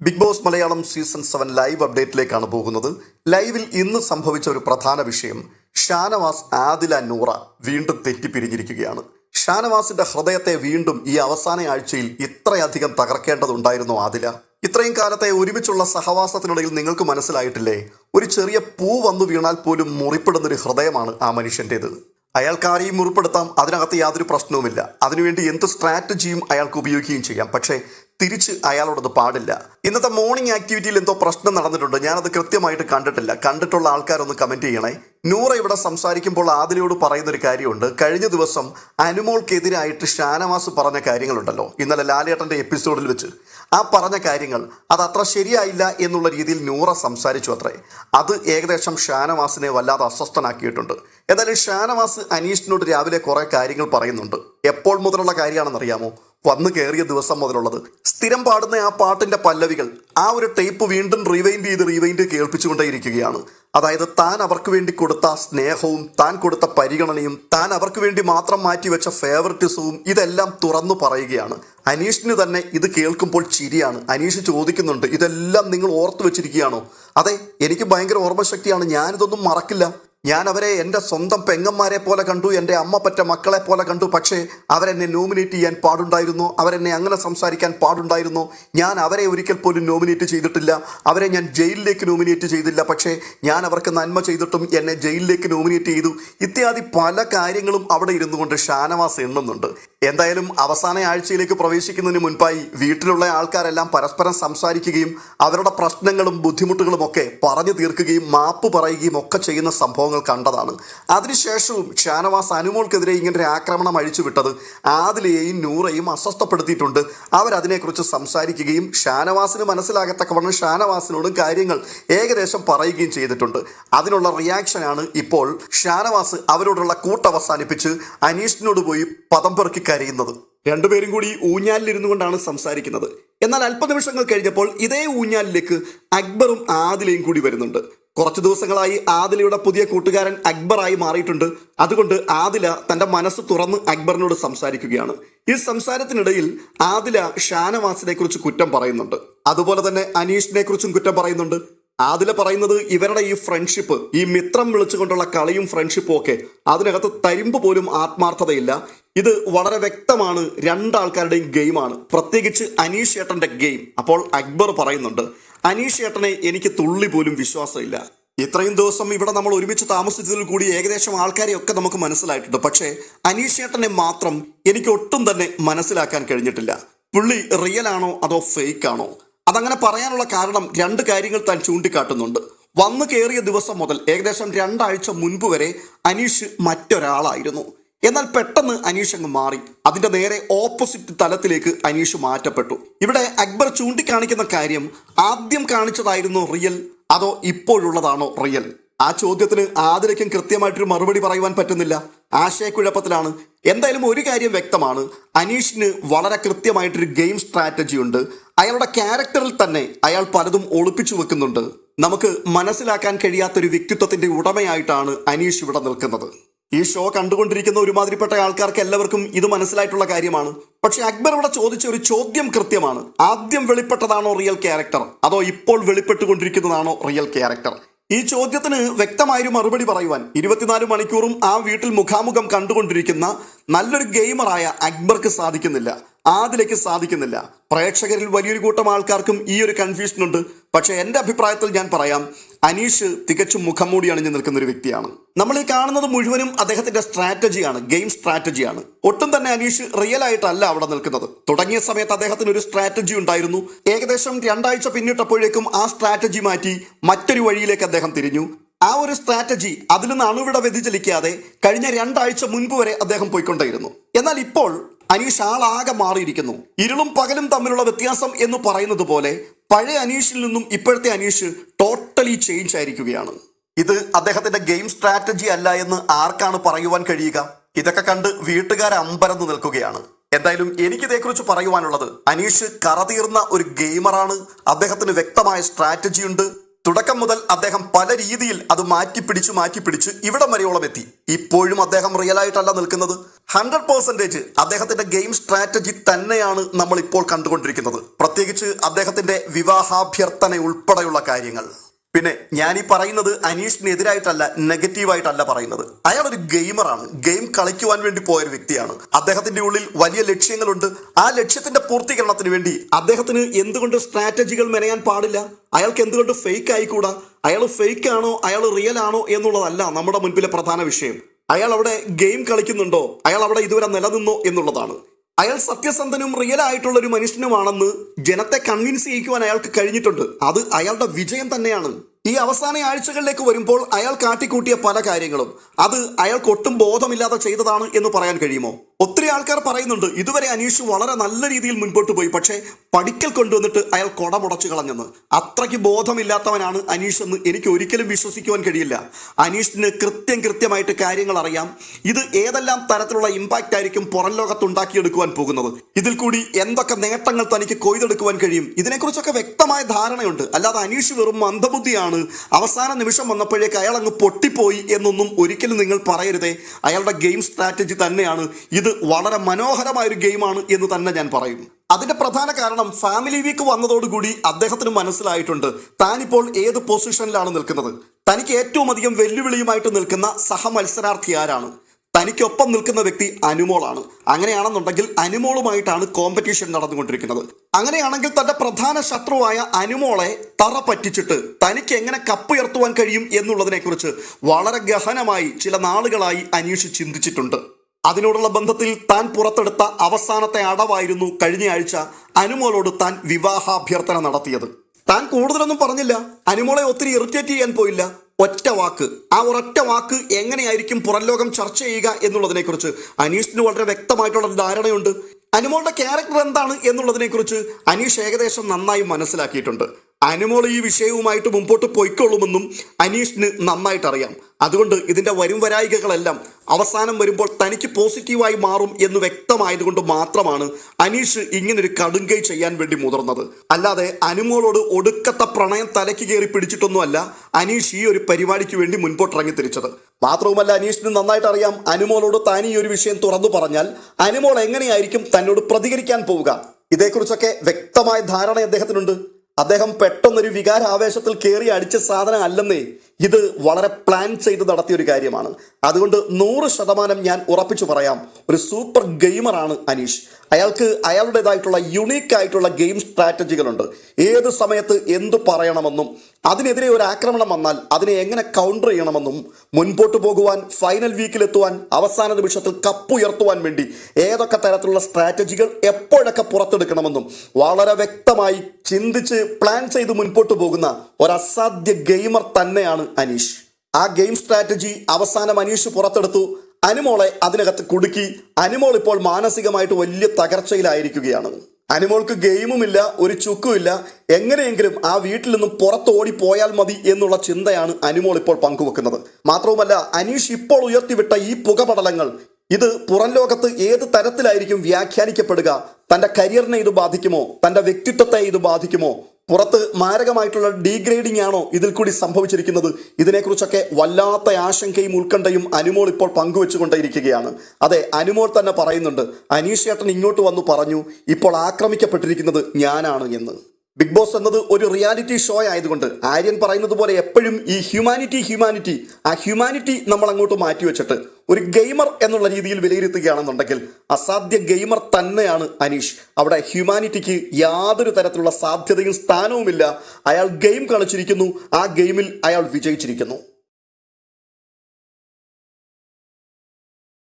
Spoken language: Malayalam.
Bigg Boss Malayalam season seven live അപ്ഡേറ്റിലേക്കാണ് പോകുന്നത്. ലൈവിൽ ഇന്ന് സംഭവിച്ച ഒരു പ്രധാന വിഷയം ഷാനവാസ് ആദില നൂറ വീണ്ടും തെറ്റിപ്പിരിഞ്ഞിരിക്കുകയാണ്. ഷാനവാസിന്റെ ഹൃദയത്തെ വീണ്ടും ഈ അവസാന ആഴ്ചയിൽ ഇത്രയധികം തകർക്കേണ്ടതുണ്ടായിരുന്നു ആദില. ഇത്രയും കാലത്തെ ഒരുമിച്ചുള്ള സഹവാസത്തിനിടയിൽ നിങ്ങൾക്ക് മനസ്സിലായിട്ടില്ലേ? ഒരു ചെറിയ പൂ വന്നു വീണാൽ പോലും മുറിപ്പെടുന്നൊരു ഹൃദയമാണ് ആ മനുഷ്യന്റേത് അയാൾക്ക് ആരെയും മുറിപ്പെടുത്താം അതിനകത്ത് യാതൊരു പ്രശ്നവുമില്ല. അതിനുവേണ്ടി എന്ത് സ്ട്രാറ്റജിയും അയാൾക്ക് ഉപയോഗിക്കുകയും ചെയ്യാം. പക്ഷേ തിരിച്ച് അയാളോടത് പാടില്ല. ഇന്നത്തെ മോർണിംഗ് ആക്ടിവിറ്റിയിൽ എന്തോ പ്രശ്നം നടന്നിട്ടുണ്ട്. ഞാനത് കൃത്യമായിട്ട് കണ്ടിട്ടില്ല. കണ്ടിട്ടുള്ള ആൾക്കാരൊന്ന് കമന്റ് ചെയ്യണേ. നൂറ ഇവിടെ സംസാരിക്കുമ്പോൾ ആദിലയോട് പറയുന്ന ഒരു കാര്യമുണ്ട്. കഴിഞ്ഞ ദിവസം അനുമോൾക്കെതിരായിട്ട് ഷാനവാസ് പറഞ്ഞ കാര്യങ്ങളുണ്ടല്ലോ. ഇന്നലെ ലാലേട്ടന്റെ എപ്പിസോഡിൽ വെച്ച്. ആ പറഞ്ഞ കാര്യങ്ങൾ അത് അത്ര ശരിയായില്ല എന്നുള്ള രീതിയിൽ നൂറ സംസാരിച്ചു അത്രേ. അത് ഏകദേശം ഷാനവാസിനെ വല്ലാതെ അസ്വസ്ഥനാക്കിയിട്ടുണ്ട്. എന്തായാലും ഷാനവാസ് അനീഷിനോട് രാവിലെ കുറെ കാര്യങ്ങൾ പറയുന്നുണ്ട്. എപ്പോൾ മുതലുള്ള കാര്യമാണെന്ന് അറിയാമോ വന്നു കയറിയ ദിവസം മുതലുള്ളത് സ്ഥിരം പാടുന്ന ആ പാട്ടിന്റെ പല്ലവികൾ ആ ഒരു ടേപ്പ് വീണ്ടും റീവൈൻഡ് ചെയ്ത് റീവൈൻഡ് കേൾപ്പിച്ചുകൊണ്ടേയിരിക്കുകയാണ്. അതായത് താൻ അവർക്ക് വേണ്ടി കൊടുത്ത സ്നേഹവും താൻ കൊടുത്ത പരിഗണനയും താൻ അവർക്ക് വേണ്ടി മാത്രം മാറ്റിവെച്ച ഫേവറിറ്റിസവും ഇതെല്ലാം തുറന്നു പറയുകയാണ്. അനീഷിന് തന്നെ ഇത് കേൾക്കുമ്പോൾ ചിരിയാണ്. അനീഷ് ചോദിക്കുന്നുണ്ട് ഇതെല്ലാം നിങ്ങൾ ഓർത്തു വെച്ചിരിക്കുകയാണോ? അതെ എനിക്ക് ഭയങ്കര ഓർമ്മശക്തിയാണ്. ഞാനിതൊന്നും മറക്കില്ല. ഞാൻ അവരെ എന്റെ സ്വന്തം പെങ്ങന്മാരെ പോലെ കണ്ടു എന്റെ അമ്മ പറ്റ മക്കളെ പോലെ കണ്ടു പക്ഷേ അവരെന്നെ നോമിനേറ്റ് ചെയ്യാൻ പാടുണ്ടായിരുന്നു അവരെന്നെ അങ്ങനെ സംസാരിക്കാൻ പാടുണ്ടായിരുന്നു. ഞാൻ അവരെ ഒരിക്കൽ പോലും നോമിനേറ്റ് ചെയ്തിട്ടില്ല അവരെ ഞാൻ ജയിലിലേക്ക് നോമിനേറ്റ് ചെയ്തില്ല പക്ഷേ ഞാൻ അവർക്ക് നന്മ ചെയ്തിട്ടും എന്നെ ജയിലിലേക്ക് നോമിനേറ്റ് ചെയ്തു. ഇത്യാദി പല കാര്യങ്ങളും അവിടെ ഇരുന്നു കൊണ്ട് ഷാനവാസ് എണ്ണുന്നുണ്ട്. എന്തായാലും അവസാന ആഴ്ചയിലേക്ക് പ്രവേശിക്കുന്നതിന് മുൻപായി വീട്ടിലുള്ള ആൾക്കാരെല്ലാം പരസ്പരം സംസാരിക്കുകയും അവരുടെ പ്രശ്നങ്ങളും ബുദ്ധിമുട്ടുകളും ഒക്കെ പറഞ്ഞു തീർക്കുകയും മാപ്പ് പറയുകയും ഒക്കെ ചെയ്യുന്ന സംഭവങ്ങൾ കണ്ടതാണ്. അതിനുശേഷവും ഷാനവാസ് അനുമോൾക്കെതിരെ ഇങ്ങനെ ആക്രമണം അഴിച്ചുവിട്ടത് ആദിലയെയും നൂറയും അസ്വസ്ഥപ്പെടുത്തിയിട്ടുണ്ട്. അവരതിനെക്കുറിച്ച് സംസാരിക്കുകയും ഷാനവാസിന് മനസ്സിലാകത്തക്കവണ്ണം ഷാനവാസിനോടും കാര്യങ്ങൾ ഏകദേശം പറയുകയും ചെയ്തിട്ടുണ്ട്. അതിനുള്ള റിയാക്ഷനാണ് ഇപ്പോൾ ഷാനവാസ് അവരോടുള്ള കൂട്ടവസാനിപ്പിച്ച് അനീഷിനോട് പോയി പദം പെറുക്കി കരയുന്നത്. രണ്ടുപേരും കൂടി ഊഞ്ഞാലിലിരുന്നു കൊണ്ടാണ് സംസാരിക്കുന്നത്. എന്നാൽ അല്പനിമിഷങ്ങൾ കഴിഞ്ഞപ്പോൾ ഇതേ ഊഞ്ഞാലിലേക്ക് അക്ബറും ആദിലയും കൂടി വരുന്നുണ്ട്. കുറച്ചു ദിവസങ്ങളായി ആദിലയുടെ പുതിയ കൂട്ടുകാരൻ അക്ബറായി മാറിയിട്ടുണ്ട്. അതുകൊണ്ട് ആദില തന്റെ മനസ്സ് തുറന്ന് അക്ബറിനോട് സംസാരിക്കുകയാണ്. ഈ സംസാരത്തിനിടയിൽ ആദില ഷാനവാസിനെ കുറിച്ച് കുറ്റം പറയുന്നുണ്ട്. അതുപോലെ തന്നെ അനീഷിനെ കുറിച്ചും കുറ്റം പറയുന്നുണ്ട്. ആദില പറയുന്നത് ഇവരുടെ ഈ ഫ്രണ്ട്ഷിപ്പ് ഈ മിത്രം വിളിച്ചുകൊണ്ടുള്ള കളിയും ഫ്രണ്ട്ഷിപ്പും ഒക്കെ അതിനകത്ത് തരിമ്പ് പോലും ആത്മാർത്ഥതയില്ല. ഇത് വളരെ വ്യക്തമാണ് രണ്ടാൾക്കാരുടെയും ഗെയിമാണ്. പ്രത്യേകിച്ച് അനീഷ് ഏട്ടന്റെ ഗെയിം. അപ്പോൾ അക്ബർ പറയുന്നുണ്ട് അനീഷ് ഏട്ടനെ എനിക്ക് തുള്ളി പോലും വിശ്വാസമില്ല. ഇത്രയും ദിവസം ഇവിടെ നമ്മൾ ഒരുമിച്ച് താമസിച്ചതിൽ കൂടി ഏകദേശം ആൾക്കാരെയൊക്കെ നമുക്ക് മനസ്സിലായിട്ടുണ്ട്. പക്ഷേ അനീഷ് ഏട്ടനെ മാത്രം എനിക്ക് ഒട്ടും തന്നെ മനസ്സിലാക്കാൻ കഴിഞ്ഞിട്ടില്ല. പുള്ളി റിയൽ ആണോ അതോ ഫേക്ക് ആണോ? അതങ്ങനെ പറയാനുള്ള കാരണം രണ്ട് കാര്യങ്ങൾ താൻ ചൂണ്ടിക്കാട്ടുന്നുണ്ട്. വന്നു കയറിയ ദിവസം മുതൽ ഏകദേശം രണ്ടാഴ്ച മുൻപ് വരെ അനീഷ് മറ്റൊരാളായിരുന്നു. എന്നാൽ പെട്ടെന്ന് അനീഷ് അങ്ങ് മാറി. അതിന്റെ നേരെ ഓപ്പോസിറ്റ് തലത്തിലേക്ക് അനീഷ് മാറ്റപ്പെട്ടു. ഇവിടെ അക്ബർ ചൂണ്ടിക്കാണിക്കുന്ന കാര്യം ആദ്യം കാണിച്ചതായിരുന്നു റിയൽ അതോ ഇപ്പോഴുള്ളതാണോ റിയൽ? ആ ചോദ്യത്തിന് ആതിരയ്ക്കും കൃത്യമായിട്ടൊരു മറുപടി പറയുവാൻ പറ്റുന്നില്ല. ആശയക്കുഴപ്പത്തിലാണ്. എന്തായാലും ഒരു കാര്യം വ്യക്തമാണ്. അനീഷിന് വളരെ കൃത്യമായിട്ടൊരു ഗെയിം സ്ട്രാറ്റജി ഉണ്ട്. അയാളുടെ ക്യാരക്ടറിൽ തന്നെ അയാൾ പലതും ഒളിപ്പിച്ചു വെക്കുന്നുണ്ട്. നമുക്ക് മനസ്സിലാക്കാൻ കഴിയാത്തൊരു വ്യക്തിത്വത്തിന്റെ ഉടമയായിട്ടാണ് അനീഷ് ഇവിടെ നിൽക്കുന്നത്. ഈ ഷോ കണ്ടുകൊണ്ടിരിക്കുന്ന ഒരുമാതിരിപ്പെട്ട ആൾക്കാർക്ക് എല്ലാവർക്കും ഇത് മനസ്സിലായിട്ടുള്ള കാര്യമാണ്. പക്ഷെ അക്ബർ ഇവിടെ ചോദിച്ച ഒരു ചോദ്യം കൃത്യമാണ്. ആദ്യം വെളിപ്പെട്ടതാണോ റിയൽ ക്യാരക്ടർ അതോ ഇപ്പോൾ വെളിപ്പെട്ടുകൊണ്ടിരിക്കുന്നതാണോ റിയൽ ക്യാരക്ടർ ഈ ചോദ്യത്തിന് വ്യക്തമായൊരു മറുപടി പറയുവാൻ ഇരുപത്തിനാല് മണിക്കൂറും ആ വീട്ടിൽ മുഖാമുഖം കണ്ടുകൊണ്ടിരിക്കുന്ന നല്ലൊരു ഗെയിമറായ അക്ബർക്ക് സാധിക്കുന്നില്ല. ആദിലേക്ക് സാധിക്കുന്നില്ല. പ്രേക്ഷകരിൽ വലിയൊരു കൂട്ടം ആൾക്കാർക്കും ഈ ഒരു കൺഫ്യൂഷൻ ഉണ്ട്. പക്ഷെ എന്റെ അഭിപ്രായത്തിൽ ഞാൻ പറയാം അനീഷ് തികച്ചും മുഖംമൂടി അണിഞ്ഞു നിൽക്കുന്ന ഒരു വ്യക്തിയാണ്. നമ്മൾ ഈ കാണുന്നത് മുഴുവനും അദ്ദേഹത്തിന്റെ സ്ട്രാറ്റജിയാണ് ഗെയിം സ്ട്രാറ്റജിയാണ്. ഒട്ടും തന്നെ അനീഷ് റിയൽ ആയിട്ടല്ല അവിടെ നിൽക്കുന്നത്. തുടങ്ങിയ സമയത്ത് അദ്ദേഹത്തിന് ഒരു സ്ട്രാറ്റജി ഉണ്ടായിരുന്നു. ഏകദേശം രണ്ടാഴ്ച പിന്നിട്ടപ്പോഴേക്കും ആ സ്ട്രാറ്റജി മാറ്റി മറ്റൊരു വഴിയിലേക്ക് അദ്ദേഹം തിരിഞ്ഞു. ആ ഒരു സ്ട്രാറ്റജി അതിൽ നിന്ന് അണുവിട വ്യതിചലിക്കാതെ കഴിഞ്ഞ രണ്ടാഴ്ച മുൻപ് വരെ അദ്ദേഹം പോയിക്കൊണ്ടേയിരുന്നു. എന്നാൽ ഇപ്പോൾ അനീഷ് ആളാകെ മാറിയിരിക്കുന്നു. ഇരുളും പകലും തമ്മിലുള്ള വ്യത്യാസം എന്ന് പറയുന്നത് പോലെ പഴയ അനീഷിൽ നിന്നും ഇപ്പോഴത്തെ അനീഷ് ടോട്ടലി ചേഞ്ച് ആയിരിക്കുകയാണ്. ഇത് അദ്ദേഹത്തിന്റെ ഗെയിം സ്ട്രാറ്റജി അല്ല എന്ന് ആർക്കാണ് പറയുവാൻ കഴിയുക? ഇതൊക്കെ കണ്ട് വീട്ടുകാർ അമ്പരന്ന് നിൽക്കുകയാണ്. എന്തായാലും എനിക്കിതേക്കുറിച്ച് പറയുവാനുള്ളത് അനീഷ് കറതീർന്ന ഒരു ഗെയിമറാണ് അദ്ദേഹത്തിന് വ്യക്തമായ സ്ട്രാറ്റജി ഉണ്ട്. തുടക്കം മുതൽ അദ്ദേഹം പല രീതിയിൽ അത് മാറ്റിപ്പിടിച്ച് മാറ്റിപ്പിടിച്ച് ഇവിടം വരെയോളം എത്തി. ഇപ്പോഴും അദ്ദേഹം റിയൽ ആയിട്ടല്ല നിൽക്കുന്നത്. ഹൺഡ്രഡ് പെർസെന്റേജ് അദ്ദേഹത്തിന്റെ ഗെയിം സ്ട്രാറ്റജി തന്നെയാണ് നമ്മൾ ഇപ്പോൾ കണ്ടുകൊണ്ടിരിക്കുന്നത്. പ്രത്യേകിച്ച് അദ്ദേഹത്തിന്റെ വിവാഹാഭ്യർത്ഥന ഉൾപ്പെടെയുള്ള കാര്യങ്ങൾ. പിന്നെ ഞാൻ ഈ പറയുന്നത് അനീഷിനെതിരായിട്ടല്ല നെഗറ്റീവായിട്ടല്ല പറയുന്നത്. അയാൾ ഒരു ഗെയിമറാണ്. ഗെയിം കളിക്കുവാൻ വേണ്ടി പോയ ഒരു വ്യക്തിയാണ്. അദ്ദേഹത്തിന്റെ ഉള്ളിൽ വലിയ ലക്ഷ്യങ്ങളുണ്ട്. ആ ലക്ഷ്യത്തിന്റെ പൂർത്തീകരണത്തിന് വേണ്ടി അദ്ദേഹത്തിന് എന്തുകൊണ്ട് സ്ട്രാറ്റജികൾ മെനയാൻ പാടില്ല? അയാൾക്ക് എന്തുകൊണ്ട് ഫേക്ക് ആയിക്കൂടാ? അയാൾ ഫേക്ക് ആണോ? അയാൾ റിയൽ ആണോ എന്നുള്ളതല്ല നമ്മുടെ മുൻപിലെ പ്രധാന വിഷയം. അയാൾ അവിടെ ഗെയിം കളിക്കുന്നുണ്ടോ? അയാൾ അവിടെ ഇതുവരെ നിലനിന്നോ എന്നുള്ളതാണ്. അയാൾ സത്യസന്ധനും റിയൽ ആയിട്ടുള്ള ഒരു മനുഷ്യനുമാണെന്ന് ജനത്തെ കൺവിൻസ് ചെയ്യിക്കുവാൻ അയാൾക്ക് കഴിഞ്ഞിട്ടുണ്ട്. അത് അയാളുടെ വിജയം തന്നെയാണ്. ഈ അവസാന ആഴ്ചകളിലേക്ക് വരുമ്പോൾ അയാൾ കാട്ടിക്കൂട്ടിയ പല കാര്യങ്ങളും. അത് അയാൾക്ക് ഒട്ടും ബോധമില്ലാതെ ചെയ്തതാണ് എന്ന് പറയാൻ കഴിയുമോ? ഒത്തിരി ആൾക്കാർ പറയുന്നുണ്ട് ഇതുവരെ അനീഷ് വളരെ നല്ല രീതിയിൽ മുൻപോട്ട് പോയി പക്ഷേ പഠിക്കൽ കൊണ്ടുവന്നിട്ട് അയാൾ കൊടമുടച്ചു കളഞ്ഞെന്ന്. അത്രയ്ക്ക് ബോധമില്ലാത്തവനാണ് അനീഷ് എന്ന് എനിക്ക് ഒരിക്കലും വിശ്വസിക്കുവാൻ കഴിയില്ല. അനീഷിന് കൃത്യം കൃത്യമായിട്ട് കാര്യങ്ങൾ അറിയാം. ഇത് ഏതെല്ലാം തരത്തിലുള്ള ഇമ്പാക്റ്റ് ആയിരിക്കും പുറം ലോകത്ത് ഉണ്ടാക്കിയെടുക്കുവാൻ പോകുന്നത്? ഇതിൽ കൂടി എന്തൊക്കെ നേട്ടങ്ങൾ തനിക്ക് കൊയ്തെടുക്കുവാൻ കഴിയും? ഇതിനെക്കുറിച്ചൊക്കെ വ്യക്തമായ ധാരണയുണ്ട്. അല്ലാതെ അനീഷ് വെറും മന്ദബുദ്ധിയാണ് അവസാന നിമിഷം വന്നപ്പോഴേക്ക് അയാൾ അങ്ങ് പൊട്ടിപ്പോയി എന്നൊന്നും ഒരിക്കലും നിങ്ങൾ പറയരുതേ. അയാളുടെ ഗെയിം സ്ട്രാറ്റജി തന്നെയാണ്. ഇത് വളരെ മനോഹരമായ ഒരു ഗെയിമാണ് എന്ന് തന്നെ ഞാൻ പറയും. അതിന്റെ പ്രധാന കാരണം ഫാമിലി വീക്ക് വന്നതോടുകൂടി അദ്ദേഹത്തിന് മനസ്സിലായിട്ടുണ്ട് താനിപ്പോൾ ഏത് പൊസിഷനിലാണ് നിൽക്കുന്നത്. തനിക്ക് ഏറ്റവും അധികം വെല്ലുവിളിയുമായിട്ട് നിൽക്കുന്ന സഹമത്സരാർത്ഥി ആരാണ്? തനിക്കൊപ്പം നിൽക്കുന്ന വ്യക്തി അനുമോളാണ്. അങ്ങനെയാണെന്നുണ്ടെങ്കിൽ അനുമോളുമായിട്ടാണ് കോമ്പറ്റീഷൻ നടന്നുകൊണ്ടിരിക്കുന്നത്. അങ്ങനെയാണെങ്കിൽ തന്റെ പ്രധാന ശത്രുവായ അനുമോളെ തറ പറ്റിച്ചിട്ട് തനിക്ക് എങ്ങനെ കപ്പുയർത്തുവാൻ കഴിയും എന്നുള്ളതിനെക്കുറിച്ച് വളരെ ഗഹനമായി ചില നാളുകളായി അനീഷ് ചിന്തിച്ചിട്ടുണ്ട്. അതിനോടുള്ള ബന്ധത്തിൽ താൻ പുറത്തെടുത്ത അവസാനത്തെ അടവായിരുന്നു കഴിഞ്ഞയാഴ്ച അനുമോളോട് താൻ വിവാഹാഭ്യർത്ഥന നടത്തിയത്. താൻ കൂടുതലൊന്നും പറഞ്ഞില്ല. അനുമോളെ ഒത്തിരി ഇറിറ്റേറ്റ് ചെയ്യാൻ പോയില്ല. ഒറ്റ വാക്ക്. ആ ഒരൊറ്റ വാക്ക് എങ്ങനെയായിരിക്കും പുറംലോകം ചർച്ച ചെയ്യുക എന്നുള്ളതിനെക്കുറിച്ച് അനീഷിന് വളരെ വ്യക്തമായിട്ടുള്ള ധാരണയുണ്ട്. അനുമോളുടെ ക്യാരക്ടർ എന്താണ് എന്നുള്ളതിനെക്കുറിച്ച് അനീഷ് ഏകദേശം നന്നായി മനസ്സിലാക്കിയിട്ടുണ്ട്. അനുമോൾ ഈ വിഷയവുമായിട്ട് മുമ്പോട്ട് പോയിക്കൊള്ളുമെന്നും അനീഷിന് നന്നായിട്ട് അറിയാം അതുകൊണ്ട് ഇതിന്റെ വരും വരായികകളെല്ലാം അവസാനം വരുമ്പോൾ തനിക്ക് പോസിറ്റീവായി മാറും എന്ന് വ്യക്തമായതുകൊണ്ട് മാത്രമാണ് അനീഷ് ഇങ്ങനൊരു കടുങ്കൈ ചെയ്യാൻ വേണ്ടി മുതിർന്നത്. അല്ലാതെ അനുമോളോട് ഒടുക്കത്തെ പ്രണയം തലയ്ക്ക് കയറി പിടിച്ചിട്ടൊന്നുമല്ല അനീഷ് ഈ ഒരു പരിപാടിക്ക് വേണ്ടി മുൻപോട്ടിറങ്ങി തിരിച്ചത്. മാത്രവുമല്ല അനീഷിന് നന്നായിട്ട് അറിയാം അനുമോളോട് താൻ ഈ ഒരു വിഷയം തുറന്നു പറഞ്ഞാൽ അനുമോൾ എങ്ങനെയായിരിക്കും തന്നോട് പ്രതികരിക്കാൻ പോവുക? ഇതേക്കുറിച്ചൊക്കെ വ്യക്തമായ ധാരണ അദ്ദേഹത്തിനുണ്ട്. അദ്ദേഹം പെട്ടെന്നൊരു വികാരാവേശത്തിൽ കയറി അടിച്ച സാധനം അല്ലെന്നേ. ഇത് വളരെ പ്ലാൻ ചെയ്ത് നടത്തിയ ഒരു കാര്യമാണ്. അതുകൊണ്ട് നൂറ് ശതമാനം ഞാൻ ഉറപ്പിച്ചു പറയാം ഒരു സൂപ്പർ ഗെയിമറാണ് അനീഷ്. അയാൾക്ക് അയാളുടേതായിട്ടുള്ള യുണീക്ക് ആയിട്ടുള്ള ഗെയിം സ്ട്രാറ്റജികളുണ്ട് ഏത് സമയത്ത് എന്ത് പറയണമെന്നും അതിനെതിരെ ഒരു ആക്രമണം വന്നാൽ അതിനെ എങ്ങനെ കൗണ്ടർ ചെയ്യണമെന്നും മുൻപോട്ട് പോകുവാൻ ഫൈനൽ വീക്കിലെത്തുവാൻ അവസാന നിമിഷത്തിൽ കപ്പുയർത്തുവാൻ വേണ്ടി ഏതൊക്കെ തരത്തിലുള്ള സ്ട്രാറ്റജികൾ എപ്പോഴൊക്കെ പുറത്തെടുക്കണമെന്നും വളരെ വ്യക്തമായി ചിന്തിച്ച് പ്ലാൻ ചെയ്ത് മുൻപോട്ട് പോകുന്ന ഒരു അസാധ്യ ഗെയിമർ തന്നെയാണ് അനീഷ്. ആ ഗെയിം സ്ട്രാറ്റജി അവസാനം അനീഷ് പുറത്തെടുത്തു. അനുമോളെ അതിനകത്ത് കുടുക്കി. അനിമോൾ ഇപ്പോൾ മാനസികമായിട്ട് വലിയ തകർച്ചയിലായിരിക്കുകയാണ്. അനിമോൾക്ക് ഗെയിമുമില്ല ഒരു ചുക്കുമില്ല. എങ്ങനെയെങ്കിലും ആ വീട്ടിൽ നിന്നും പുറത്തോടി പോയാൽ മതി എന്നുള്ള ചിന്തയാണ് അനിമോൾ ഇപ്പോൾ പങ്കുവെക്കുന്നത്. മാത്രവുമല്ല അനീഷ് ഇപ്പോൾ ഉയർത്തിവിട്ട ഈ പുകപടലങ്ങൾ ഇത് പുറം ലോകത്ത് ഏത് തരത്തിലായിരിക്കും വ്യാഖ്യാനിക്കപ്പെടുക? തന്റെ കരിയറിനെ ഇത് ബാധിക്കുമോ? തന്റെ വ്യക്തിത്വത്തെ ഇത് ബാധിക്കുമോ? പുറത്ത് മാരകമായിട്ടുള്ള ഡീഗ്രേഡിംഗ് ആണോ ഇതിൽ കൂടി സംഭവിച്ചിരിക്കുന്നത്? ഇതിനെക്കുറിച്ചൊക്കെ വല്ലാത്ത ആശങ്കയും ഉത്കണ്ഠയും അനുമോൾ ഇപ്പോൾ പങ്കുവെച്ചുകൊണ്ടേയിരിക്കുകയാണ്. അതെ അനുമോൾ തന്നെ പറയുന്നുണ്ട് അനീഷ് ചേട്ടൻ ഇങ്ങോട്ട് വന്നു പറഞ്ഞു ഇപ്പോൾ ആക്രമിക്കപ്പെട്ടിരിക്കുന്നത് ഞാനാണ് എന്ന്. ബിഗ് ബോസ് എന്നത് ഒരു റിയാലിറ്റി ഷോ ആയതുകൊണ്ട് ആര്യൻ പറയുന്നത് പോലെ എപ്പോഴും ഈ ഹ്യൂമാനിറ്റി ഹ്യൂമാനിറ്റി ആ ഹ്യൂമാനിറ്റി നമ്മൾ അങ്ങോട്ട് മാറ്റിവെച്ചിട്ട് ഒരു ഗെയിമർ എന്നുള്ള രീതിയിൽ വിലയിരുത്തുകയാണെന്നുണ്ടെങ്കിൽ അസാധ്യ ഗെയിമർ തന്നെയാണ് അനീഷ്. അവിടെ ഹ്യൂമാനിറ്റിക്ക് യാതൊരു തരത്തിലുള്ള സാധ്യതയും സ്ഥാനവുമില്ല. അയാൾ ഗെയിം കളിച്ചിരിക്കുന്നു. ആ ഗെയിമിൽ അയാൾ വിജയിച്ചിരിക്കുന്നു.